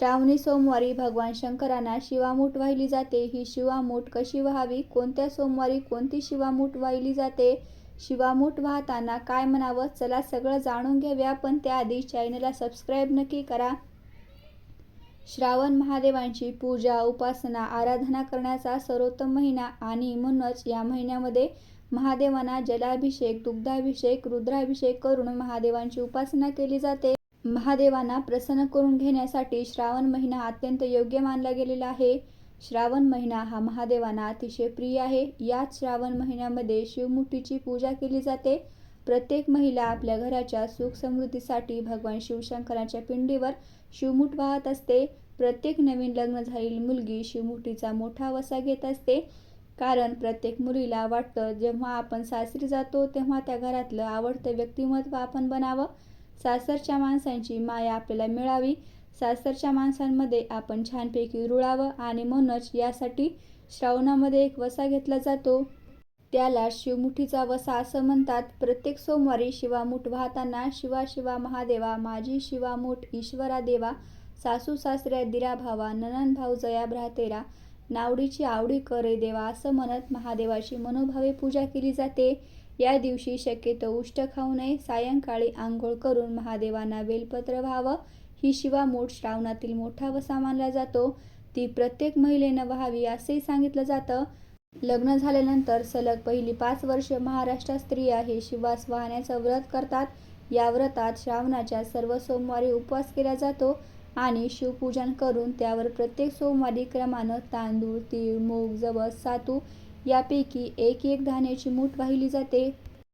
श्रावणी सोमवारी भगवान शंकरांना शिवामूठ वाहिली जाते. ही शिवामूठ कशी व्हावी? कोणत्या सोमवारी कोणती शिवामूठ वाहिली जाते? शिवामूठ वाहताना काय म्हणावं? चला सगळं जाणून घेऊया पण त्याआधी चॅनलला सबस्क्राईब नक्की करा. श्रावण महादेवांची पूजा उपासना आराधना करण्याचा सर्वोत्तम महिना आणि म्हणूनच या महिन्यामध्ये महादेवांना जलाभिषेक दुग्धाभिषेक रुद्राभिषेक करून महादेवांची उपासना केली जाते. महादेवांना प्रसन्न करून घेण्यासाठी श्रावण महिना अत्यंत योग्य मानला गेलेला आहे. श्रावण महिना हा महादेवांना अतिशय प्रिय आहे. याच श्रावण महिन्यामध्ये शिवमुठीची पूजा केली जाते. प्रत्येक महिला आपल्या घराच्या सुख समृद्धीसाठी भगवान शिवशंकराच्या पिंडीवर शिवमुठ वाहत असते. प्रत्येक नवीन लग्न झालेली मुलगी शिवमुठीचा मोठा वसा घेत असते. कारण प्रत्येक मुलीला वाटतं जेव्हा आपण सासरी जातो तेव्हा त्या घरातलं आवडतं व्यक्तिमत्व आपण बनावं. सासरच्या माणसांची माया आपल्याला मिळावी. सासरच्या माणसांमध्ये आपण छानपैकी रुळावं आणि म्हणूनच यासाठी श्रावणामध्ये एक वसा घेतला जातो. त्याला शिवमुठीचा वसा असं म्हणतात. प्रत्येक सोमवारी शिवामूठ वाहताना शिवा शिवा महादेवा माझी शिवामूठ ईश्वरा देवा सासू सासऱ्या दिरा भावा ननन भाऊ जया भ्रातेरा नावडीची आवडी करे देवा असं म्हणत महादेवाची मनोभावे पूजा केली जाते. या दिवशी शक्यतो उष्ट खाऊ नये. सायंकाळी आंघोळ करून महादेवांना बेलपत्र व्हावं. ही शिवामूठ श्रावणातील मोठा वसा मानला जातो. ती प्रत्येक महिलेनं व्हावी असेही सांगितलं जातं. लग्न झाल्यानंतर सलग पहिली पाच वर्ष महाराष्ट्रात स्त्रिया हे शिवास वाहण्याचं व्रत करतात. या व्रतात श्रावणाच्या सर्व सोमवारी उपवास केला जातो आणि शिवपूजन करून त्यावर प्रत्येक सोमवारी क्रमानं तांदूळ तीळ मूग जवस सातू यापैकी एक एक धान्याची मूठ वाहिली जाते.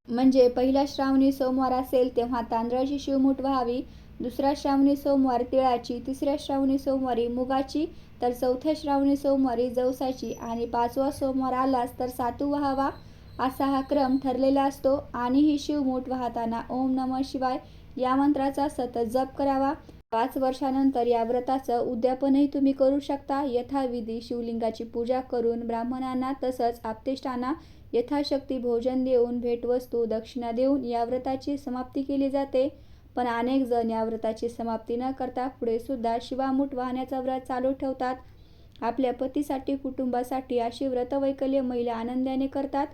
म्हणजे पहिला श्रावणी सोमवार असेल तेव्हा तांदळाची शिवमूठ व्हावी. दुसरा श्रावणी सोमवार तिळाची. तिसऱ्या श्रावणी सोमवारी मुगाची. तर चौथ्या श्रावणी सोमवारी जवसाची. आणि पाचवा सोमवार आलास तर सातू व्हावा असा हा क्रम ठरलेला असतो. आणि ही शिवमूठ वाहताना ओम नम शिवाय या मंत्राचा सतत जप करावा. पाच वर्षानंतर या व्रताचं उद्यापनही तुम्ही करू शकता. यथाविधी शिवलिंगाची पूजा करून ब्राह्मणांना तसंच आपतेष्टांना यथाशक्ती भोजन देऊन भेटवस्तू दक्षिणा देऊन या व्रताची समाप्ती केली जाते. पण अनेक जण या व्रताची समाप्ती न करता पुढे सुद्धा शिवामूठ वाहण्याचा व्रत चालू ठेवतात. आपल्या पतीसाठी कुटुंबासाठी अशी व्रतवैकल्य महिला आनंदाने करतात.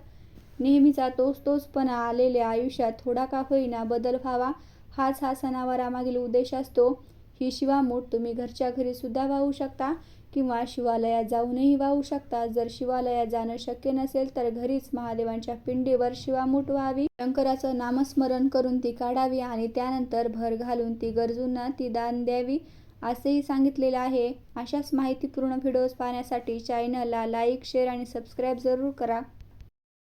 नेहमीचा तोच तोचपणा आलेल्या आयुष्यात थोडा का होईना बदल व्हावा. हाच हा सणावारामागील उद्देश असतो. ही शिवामूठ तुम्ही घरच्या घरी सुद्धा वाहू शकता किंवा शिवालयात जाऊनही वाहू शकता. जर शिवालयात जाणं शक्य नसेल तर घरीच महादेवांच्या पिंडीवर शिवामूठ व्हावी. शंकराचं नामस्मरण करून ती काढावी आणि त्यानंतर भर घालून ती गरजूंना ती दान द्यावी असेही सांगितलेलं आहे. अशाच माहितीपूर्ण व्हिडिओज पाहण्यासाठी चॅनलला लाईक शेअर आणि सबस्क्राईब जरूर करा.